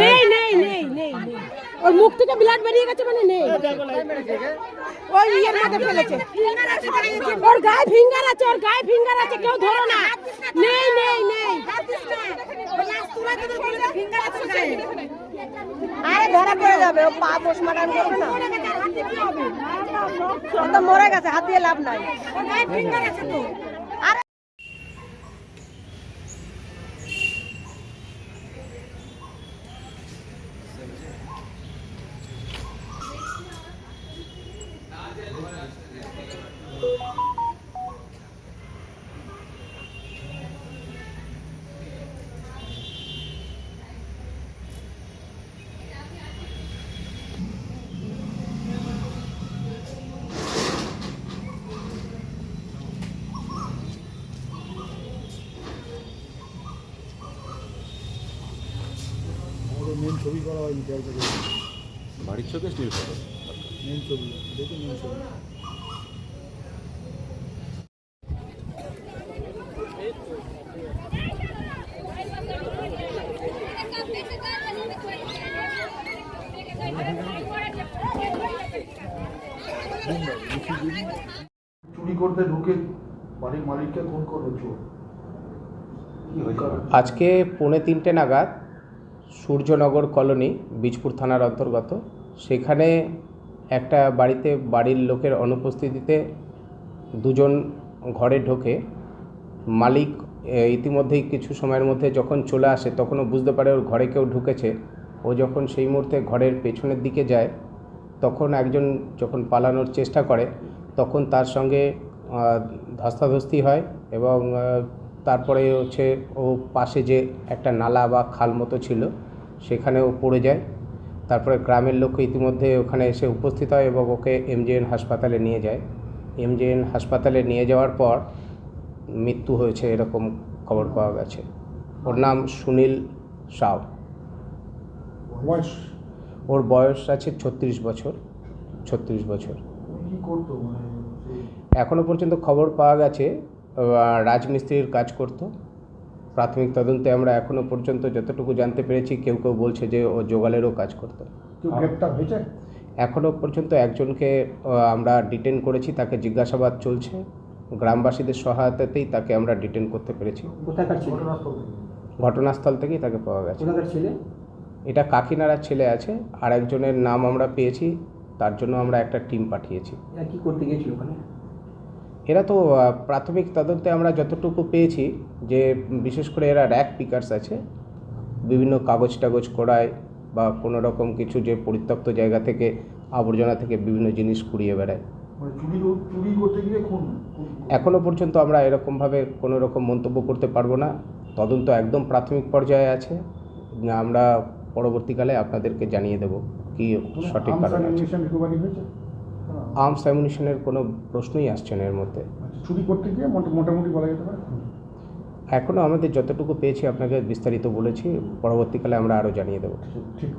নেই নেই নেই নেই নেই। ওর মুখ থেকে ব্লাড বেরিয়ে গেছে মানে নেই। ওই ইয়ের মধ্যে ফেলেছে। ওর গায়ে ফিঙ্গার আছে ওর গায়ে ফিঙ্গার আছে কেউ ধরো না। নেই নেই নেই। আরে ধরা পড়ে যাবে ও পা করবে না। তো মরে গেছে হাত দিয়ে লাভ নাই। আরে মেন ছবি করা হয়নি বাড়ির স্টিল ফটো মেন ছবি দেখুন মেন ছবি। চুরি করতে ঢুকে বাড়ির মালিককে খুন করল চোর। আজকে পৌনে তিনটে নাগাদ সূর্যনগর কলোনি, বীজপুর থানার অন্তর্গত। সেখানে একটা বাড়িতে বাড়ির লোকের অনুপস্থিতিতে দুজন ঘরে ঢোকে। মালিক ইতিমধ্যেই কিছু সময়ের মধ্যে যখন চলে আসে, তখনও বুঝতে পারে ওর ঘরে কেউ ঢুকেছে। ও যখন সেই মুহূর্তে ঘরের পেছনের দিকে যায়, তখন একজন যখন পালানোর চেষ্টা করে, তখন তার সঙ্গে ধস্তাধস্তি হয় এবং তারপরে হচ্ছে ও পাশে যে একটা নালা বা খাল মতো ছিল সেখানে ও পড়ে যায়। তারপরে গ্রামের লোক ইতিমধ্যে ওখানে এসে উপস্থিত হয় এবং ওকে এমজেএন হাসপাতালে নিয়ে যায়। এমজেএন হাসপাতালে নিয়ে যাওয়ার পর মৃত্যু হয়েছে এরকম খবর পাওয়া গেছে। ওর নাম সুনীল সাউ। বয়স? ওর বয়স আছে ছত্রিশ বছর ছত্রিশ বছর। মানে এখনও পর্যন্ত খবর পাওয়া গেছে রাজমিস্ত্রির কাজ করত। প্রাথমিক তদন্তে আমরা এখনও পর্যন্ত যতটুকু জানতে পেরেছি কেউ কেউ বলছে যে ও জোগালেরও কাজ করতো। গ্রেপ্তার হয়েছে? এখনও পর্যন্ত একজনকে আমরা ডিটেন করেছি তাকে জিজ্ঞাসাবাদ চলছে। গ্রামবাসীদের সহায়তাতেই তাকে আমরা ডিটেন করতে পেরেছি। ঘটনাস্থল থেকেই তাকে পাওয়া গেছে। এটা কাকিনাড়ার ছেলে আছে আর একজনের নাম আমরা পেয়েছি তার জন্য আমরা একটা টিম পাঠিয়েছি। কি করতে গিয়েছিল ওখানে? এরা তো প্রাথমিক তদন্তে আমরা যতটুকু পেয়েছি যে বিশেষ করে এরা র্যাক পিকার্স আছে বিভিন্ন কাগজ টাগজ করায় বা কোনো রকম কিছু যে পরিত্যক্ত জায়গা থেকে আবর্জনা থেকে বিভিন্ন জিনিস কুড়িয়ে বেড়ায়। মানে চুরি কর- চুরি করতে গিয়ে খুন খুন করে। এখনও পর্যন্ত আমরা এরকমভাবে কোনো রকম মন্তব্য করতে পারব না। তদন্ত একদম প্রাথমিক পর্যায়ে আছে। আমরা পরবর্তীকালে আপনাদেরকে জানিয়ে দেব কি সঠিক কারণ আছে। আর্মস অ্যামুনিশনের কোনো প্রশ্নই আসছে না এর মধ্যে। আচ্ছা, চুরি করতে গিয়ে মোটামুটি বলা যেতে পারে? খুন। এখনও আমাদের যতটুকু পেয়েছি আপনাকে বিস্তারিত বলেছি পরবর্তীকালে আমরা আরও জানিয়ে দেবো। ঠিক।